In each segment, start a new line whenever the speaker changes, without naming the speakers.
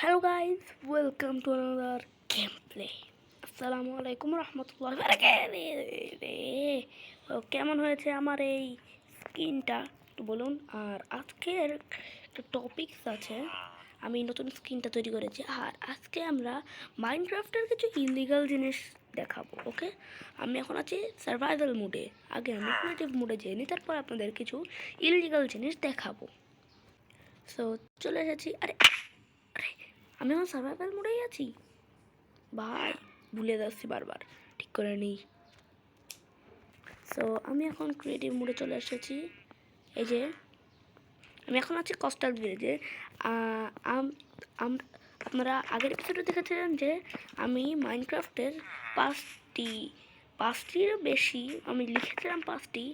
Hello guys, welcome to another gameplay. আসসালামু আলাইকুম রহমতুল্লাহ কেমন হয়েছে আমার এই স্কিনটা একটু বলুন। আর আজকের একটা টপিকস আছে। আমি নতুন স্কিনটা তৈরি করেছি। আর আজকে আমরা মাইনক্রাফটের কিছু ইলিগাল জিনিস দেখাবো ওকে আমি এখন আছি সার্ভাইভাল মুডে আগে আমি ক্রিয়েটিভ মুডে যাইনি তারপর আপনাদের কিছু ইলিগাল জিনিস দেখাবো। সো চলে এসেছি। আরে আমি এখন সার্ভাইভাল মোডেই আছি। ভাই ভুলে যাচ্ছি বারবার। ঠিক করে নিই। সো আমি এখন ক্রিয়েটিভ মোডে চলে এসেছি। এই যে, আমি এখন আছি কস্টাল ভিলেজে আপনারা আগের এপিসোডে দেখেছিলেন যে, আমি মাইনক্রাফটের পাঁচটি, পাঁচটির বেশি আমি লিখেছিলাম পাঁচটি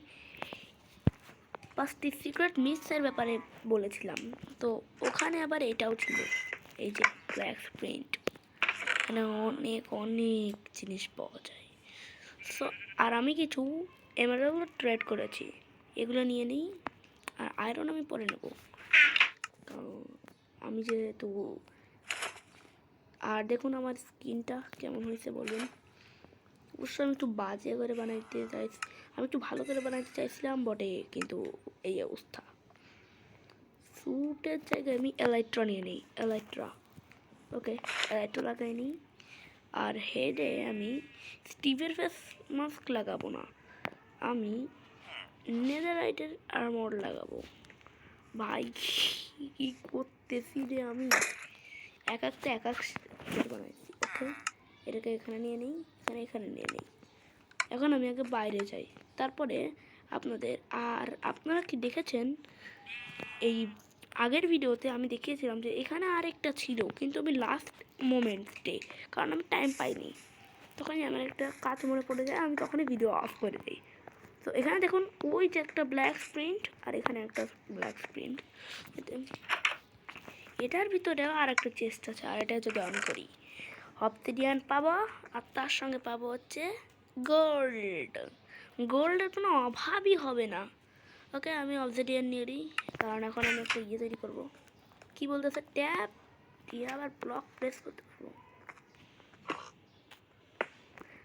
পাঁচটি সিক্রেট মিসের ব্যাপারে বলেছিলাম। তো ওখানে আবার এটাও ছিল। এই যে ব্ল্যাক প্রিন্ট এখানে অনেক অনেক জিনিস পাওয়া যায়। সো আর আমি কিছু এমারেল ট্রেড করেছি। এগুলো নিয়ে নিই। আর আয়রন আমি পরে নেব। আমি যেহেতু, আর দেখুন আমার স্কিনটা কেমন হয়েছে বলুন। অবশ্য আমি একটু বাজে করে বানাইতে চাই আমি একটু ভালো করে বানাইতে চাইছিলাম, বটে, কিন্তু এই অবস্থা। স্যুটের জায়গায় আমি এলাইট্রা নিয়ে নিই এলাইট্রা ওকে এলাইট্রা লাগাই নিই। আর হেডে আমি স্টিভের ফেস মাস্ক লাগাবো না। আমি নেদারাইটের আর্মর লাগাবো। ভাই, কি করতেছি রে আমি? এক একটা, এক এক বানাইছি ওকে এটাকে এখানে নিয়ে নিই, এখানে এখানে নিয়ে নিই। এখন আমি আগে বাইরে যাই। তারপরে আপনাদের, আর আপনারা কি দেখেছেন এই আগের ভিডিওতে আমি দেখিয়েছিলাম যে এখানে আরেকটা ছিল, কিন্তু আমি লাস্ট মোমেন্টে কারণ আমি টাইম পাইনি। তখনই আমার একটা কাজ মনে পড়ে যায়, আমি তখনই ভিডিও অফ করে দিই। তো এখানে দেখুন, ওই যে একটা ব্ল্যাক প্রিন্ট আর এখানে একটা ব্ল্যাক প্রিন্ট এটার ভিতরেও আর একটা চেস্ট আছে, আর এটা যদি অন করি অপটিডিয়ান পাবো, আর তার সঙ্গে পাবো হচ্ছে গোল্ড গোল্ডের কোনো অভাবই হবে না। ওকে, আমি অবজেডিয়ান নিয়ে নিই, কারণ এখন আমি একটা ইয়ে তৈরি করব। কী বলতেছে? ট্যাপ দিয়ে আবার ব্লক প্রেস করতে পারব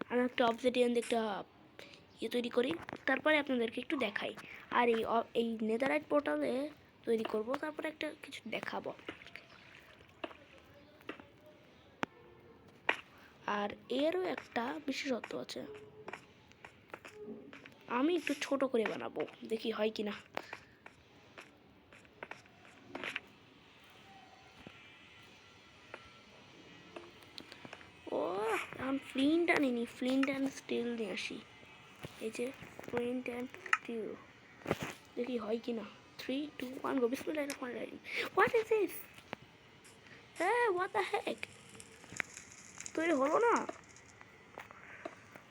আমি একটা অবজেডিয়ান একটা ইয়ে তৈরি করি, তারপরে আপনাদেরকে একটু দেখাই। আর এই এই নেদারাইট পোর্টালে তৈরি করব, তারপরে একটা কিছু দেখাবো। আর এরও একটা বিশেষত্ব আছে। আমি একটু ছোট করে বানাবো। দেখি হয় কি না ও, এখন ফ্লিন্ট আনিনি। ফ্লিন্ট অ্যান্ড স্টিল নিয়ে আসি। এই যে ফ্লিন্ট অ্যান্ড স্টিল দেখি হয় কি না থ্রি টু ওয়ান গো বিসমিল্লাহ রহমান রহিম। হোয়াট ইজ দিস হ্যাঁ হোয়াট দ্য হ্যাক তৈরি হলো না?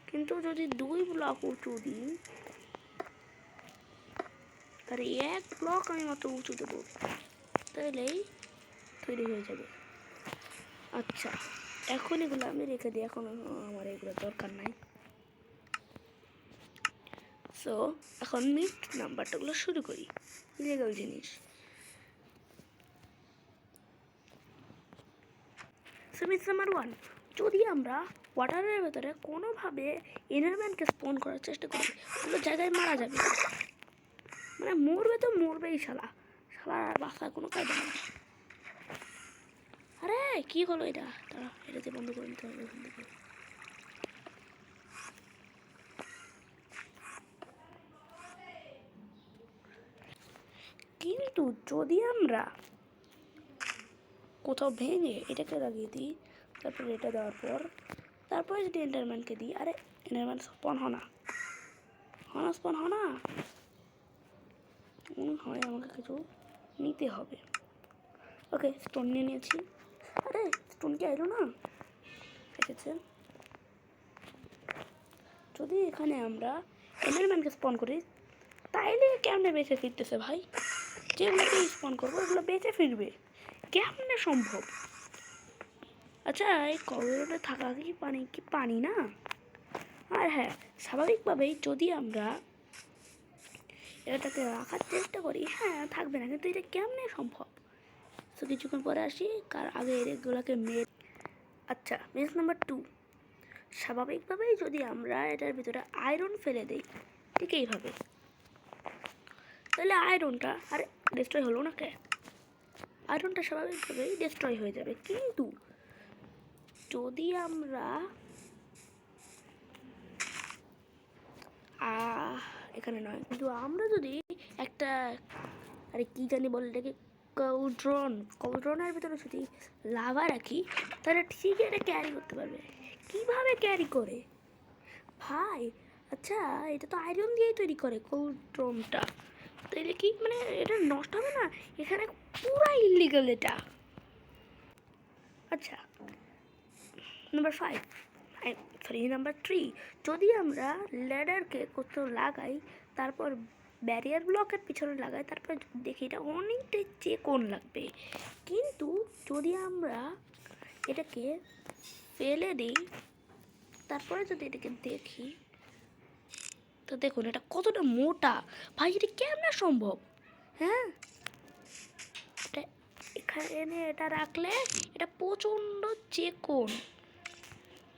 কিন্তু যদি দুই ব্লক উঁচু দিই, তাহলে এক ব্লক আমি মাত্র উঁচু দেবো। তাহলেই তৈরি হয়ে যাবে। আচ্ছা এখন এগুলো আমি রেখে দিই। এখন আমার এগুলো দরকার নাই। সো এখন মিট নাম্বারটাগুলো শুরু করি। ইলিগাল জিনিস। সো মিট নাম্বার ওয়ান যদি আমরা ওয়াটারের ভেতরে কোনোভাবে এনারম্যানকে স্পন করার চেষ্টা করি ওগুলো জায়গায় মারা যাবে। মানে মরবে তো মরবেই শালা। শালা বাসার কোনো কাজ নেই। আরে, কি হলো এটা? তারা এটাতে বন্ধ করে দিতে হবে ওখান থেকে। কিন্তু যদি আমরা কোথাও ভেঙে এটাকে লাগিয়ে দিই তারপরে এটা দেওয়ার পর, তারপরে যদি এন্টারম্যানকে দিই, আরে এন্টারম্যান স্পন হনা হনা স্পন হনা মনে হয় আমাকে কিছু নিতে হবে। ওকে স্টোন নিয়ে নিয়েছি। আরে স্টোন কি এলো না? এসেছে। যদি এখানে আমরা এন্টারম্যানকে স্পন করি, তাইলে কেমনে বেঁচে ফিরতেছে ভাই? যেগুলোকে স্পন করব, ওগুলো বেঁচে ফিরবে। কেমনে সম্ভব? আচ্ছা এই করিডোরে থাকা কি পানি কি পানি না? আর হ্যাঁ স্বাভাবিকভাবেই যদি আমরা এটাকে রাখার চেষ্টা করি হ্যাঁ থাকবে না। কিন্তু এটা কেমনে সম্ভব? তো কিছুক্ষণ পরে আসি, কার আগে এগুলোকে মেরে আচ্ছা মিস নাম্বার টু। স্বাভাবিকভাবেই যদি আমরা এটার ভিতরে আয়রন ফেলে দিই, ঠিক এইভাবে। তাহলে আয়রনটা, আর ডিস্ট্রয় হলো না কে? আয়রনটা স্বাভাবিকভাবেই ডিস্ট্রয় হয়ে যাবে। কিন্তু যদি আমরা এখানে নয়, কিন্তু আমরা যদি একটা, আরে কি জানি বলে এটাকে, কৌড্রন, কৌড্রনের ভিতরে যদি লাভা রাখি, তাহলে ঠিক এটা ক্যারি করতে পারবে। কীভাবে ক্যারি করে? ভাই আচ্ছা এটা তো আয়রন দিয়েই তৈরি করে কৌড্রনটা। তাইলে কি মানে এটা নষ্ট হবে না? এখানে পুরা ইলিগাল এটা। আচ্ছা number five sorry number three যদি আমরা ল্যাডারকে কোথাও লাগাই, তারপর ব্যারিয়ার ব্লকের পিছনে লাগাই, তারপর দেখি এটা অনেকটাই চেকন লাগবে। কিন্তু যদি আমরা এটাকে ফেলে দিই, তারপরে যদি এটাকে দেখি, তো দেখুন এটা কতটা মোটা। ভাই, এটা কেমন সম্ভব? হ্যাঁ? এটা এখানে এটা রাখলে এটা প্রচণ্ড চেকন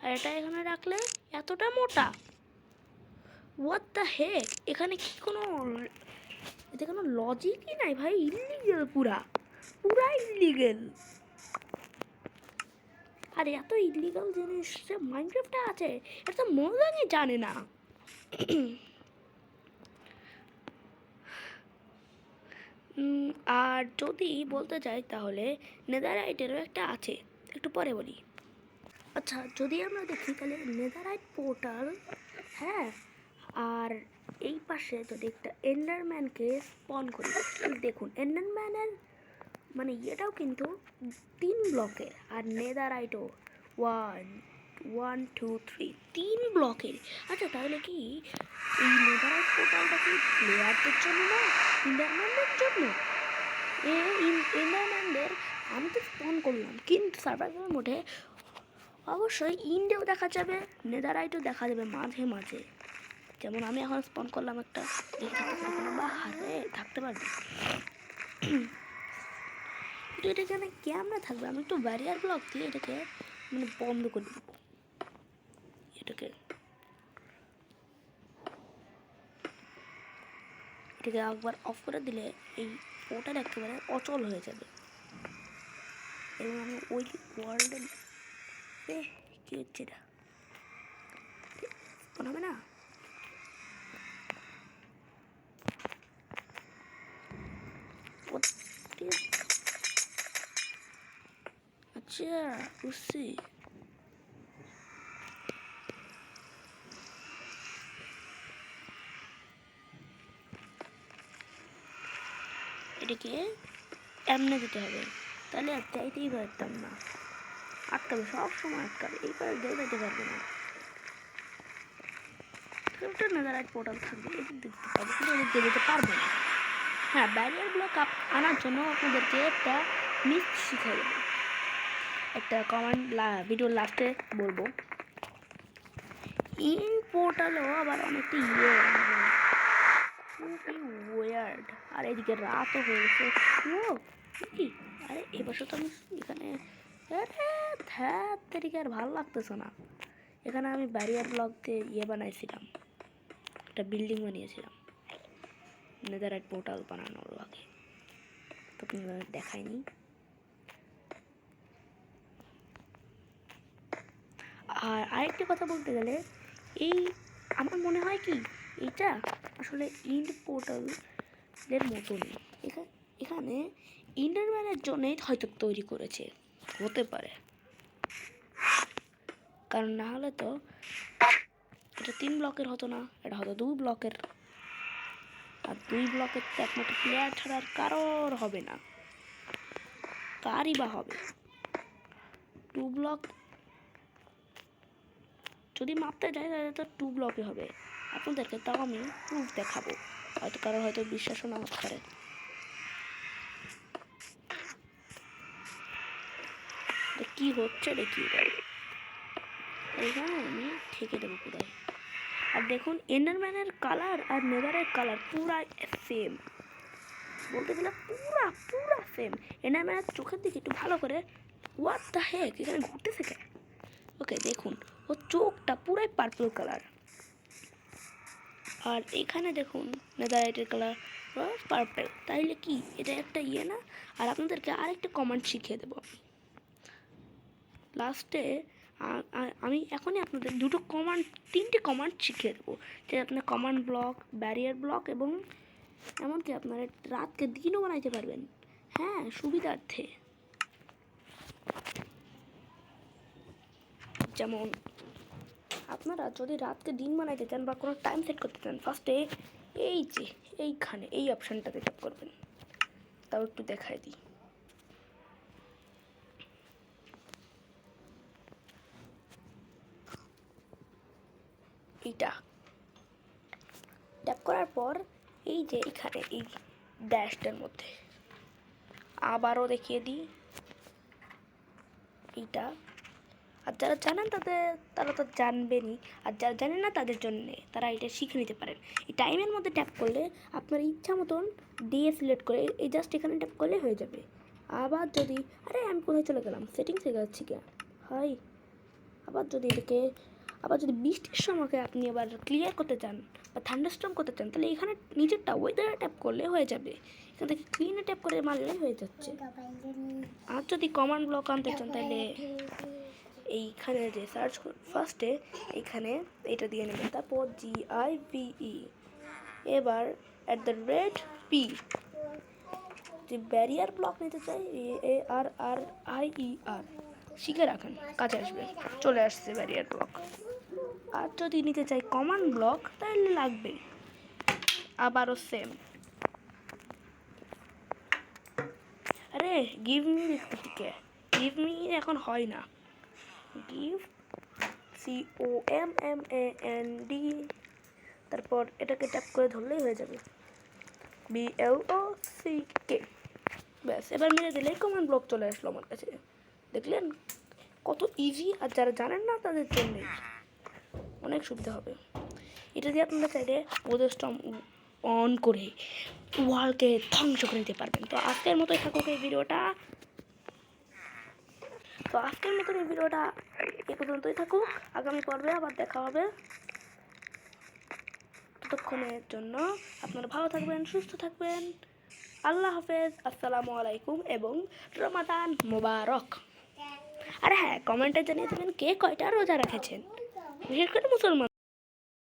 আর এটা এখানে রাখলে এতটা মোটা। হোয়াট দ্য হেক এখানে কি কোনো এতে কোনো লজিকই নাই ভাই? ইলিগেল পুরা। পুরা ইলিগেল আর এত ইলিগাল জিনিস যে মাইনক্রাফটে আছে, এটা তো মজানি জানে না। আর যদি বলতে চাই তাহলে নেদারাইটেরও একটা আছে। একটু পরে বলি। আচ্ছা যদি আমরা দেখি তাহলে নেদারাইট পোর্টাল হ্যাঁ আর এই পাশে যদি একটা এন্ডারম্যানকে স্পন করি। দেখুন, এন্ডারম্যানের মানে এটাও কিন্তু তিন ব্লকের আর নেদারাইটও ওয়ান ওয়ান টু থ্রি তিন ব্লকের আচ্ছা তাহলে কি এই নেদারাইট পোর্টালটা কি প্লেয়ারদের জন্য না ইন্ডারম্যানদের জন্য? এ ইন্ডারম্যানদের আমি তো স্পন করলাম, কিন্তু সার্ভাইভার মোডে অবশ্যই ইন্ডেও দেখা যাবে নেদারাইটও দেখা যাবে মাঝে মাঝে। যেমন আমি এখন স্পন করলাম একটা বা হারে থাকতে পারবে। কিন্তু এটা যেন ক্যামেরা থাকবে, আমি একটু ব্যারিয়ার ব্লক দিয়ে এটাকে মানে বন্ধ করে দেবো। এটাকে। এটাকে একবার অফ করে দিলে এই ওটা একেবারে অচল হয়ে যাবে। এবং আমি ওই ওয়ার্ল্ডে এ কী হচ্ছে এটা? মনে হবে না? আচ্ছা বুঝছি। এটাকে এমনে দিতে হবে। তাহলে আর চাইতেই পারতাম না। আটকাবে সব সময় আটকাবে। এইবার দিয়ে যেতে পারবে না। একটা নেদারাইট পোর্টাল থাকবে দেখতে কিন্তু যেতে পারবে না। হ্যাঁ ব্যারিয়ার আনার জন্য আপনাদেরকে একটা লাস্টে বলব। ইন পোর্টালও আবার অনেকটা ইয়ে ওয়ার্ড আর এদিকে রাতও আরে এবছর তো আমি এখানে তেরিকে আর ভালো লাগতেছে না। এখানে আমি ব্যারিয়ার দিয়ে ইয়ে বানাইছিলাম। একটা বিল্ডিং বানিয়েছিলাম। নেদারাইট পোর্টাল বানানোর আগে। তো দেখায়নি আর আরেকটি কথা বলতে গেলে, এই আমার মনে হয় কি এটা আসলে ইন্ড পোর্টালের মতনই। এখানে ইন্টারম্যানের জন্যই হয়তো তৈরি করেছে। হতে পারে। কারণ না হলে তো এটা তিন ব্লকের হতো না, এটা হতো দুই ব্লকের। আর দুই ব্লকের তো একমাত্র প্লেয়ার ছাড়া আর কারোর হবে না। কারই বা হবে। টু ব্লক যদি মাপতে যাই, তাহলে তো টু ব্লকে হবে। আপনাদেরকে তাও আমি প্রুফ দেখাবো। হয়তো কারোর হয়তো বিশ্বাসও না হতে পারে। কি হচ্ছে দেখি এখানে আমি ঠেকে দেবো পুরাই। আর দেখুন এন্ডারম্যানের কালার আর নেদারের কালার পুরাই সেম বলতে গেলে পুরা পুরা সেম এনামের চোখের দিকে একটু ভালো করে হোয়াট দ্য হেক এখানে ঘুরতে কে? ওকে দেখুন, ও চোখটা পুরাই পার্পল কালার আর এখানে দেখুন নেদারাইটের কালার পার্পল তাইলে কি, এটা একটা ইয়ে না? আর আপনাদেরকে আরেকটা কমান্ড শিখিয়ে দেবো আমি। লাস্টে আমি এখনই আপনাদের দুটো কমান্ড তিনটে কমান্ড শিখিয়ে দেবো। যে আপনার কমান্ড ব্লক ব্যারিয়ার ব্লক এবং এমনকি আপনারা রাতকে দিনও বানাইতে পারবেন। হ্যাঁ সুবিধার্থে। যেমন, আপনারা যদি রাতকে দিন বানাইতে চান বা কোনো টাইম সেট করতে চান ফার্স্টে এই যে, এইখানে, এই অপশানটাতে ট্যাপ করবেন। তাও একটু দেখাই দিই। এইটা ট্যাপ করার পর এই যে এখানে এই ড্যাশটার মধ্যে আবারও দেখিয়ে দিই। এইটা। আর যারা জানেন তাদের, তারা তো জানবেনই। আর যারা জানেন না তাদের জন্যে তারা এটা শিখে নিতে পারেন। এই টাইমের মধ্যে ট্যাপ করলে আপনার ইচ্ছা মতন ডিএ সিলেক্ট করে এই জাস্ট এখানে ট্যাপ করলে হয়ে যাবে। আবার যদি, আরে আমি কোথায় চলে গেলাম? সেটিংসে যাচ্ছি কে হয় আবার যদি এটাকে আবার যদি বৃষ্টির সময়কে আপনি আবার ক্লিয়ার করতে চান বা থান্ডারস্টর্ম করতে চান, তাহলে এখানে নিচেরটা ওয়েদারে ট্যাপ করলে হয়ে যাবে। এখান থেকে ক্লিনে ট্যাপ করে মারলে হয়ে যাচ্ছে। আর যদি কমান্ড ব্লক আনতে চান, তাহলে এইখানে যে সার্চ ফার্স্টে এখানে এটা দিয়ে নেবেন। তারপর জি আই ই এবার অ্যাট দ্য রেট পি যে ব্যারিয়ার ব্লক নিতে চাই এ আর আর আই ই আর শিখে রাখেন কাছে আসবে। চলে আসছে ব্যারিয়ার ব্লক আর যদি নিতে চাই কমান্ড ব্লক তাহলে লাগবে। আবারও সেম আরে গিভ মি লিখতে গিভ মি এখন হয় না। Give C O M M A N D তারপর এটাকে ট্যাপ করে ধরলেই হয়ে যাবে। বি এল ও সি কে ব্যাস, এবার মেরে দিলেই কমান ব্লক চলে আসলো আমার কাছে। দেখলেন? কত ইজি আর যারা জানেন না তাদের জন্য অনেক সুবিধা হবে। এটা দিয়ে আপনারা চাইলে ওদের অন করে ওয়ালকে ধ্বংস করে দিতে পারবেন। তো আজকের মতোই থাকুক এই ভিডিওটা। তো আজকের মতন এই ভিডিওটা এ পর্যন্তই থাকুক। আগামী পর্বে আবার দেখা হবে। ততক্ষণের জন্য আপনারা ভালো থাকবেন, সুস্থ থাকবেন। আল্লাহ হাফেজ। আসসালামু আলাইকুম এবং রমাদান মোবারক। আর হ্যাঁ কমেন্টে জানিয়ে দেবেন কে কয়টা রোজা রেখেছেন? বিশেষ করে মুসলমান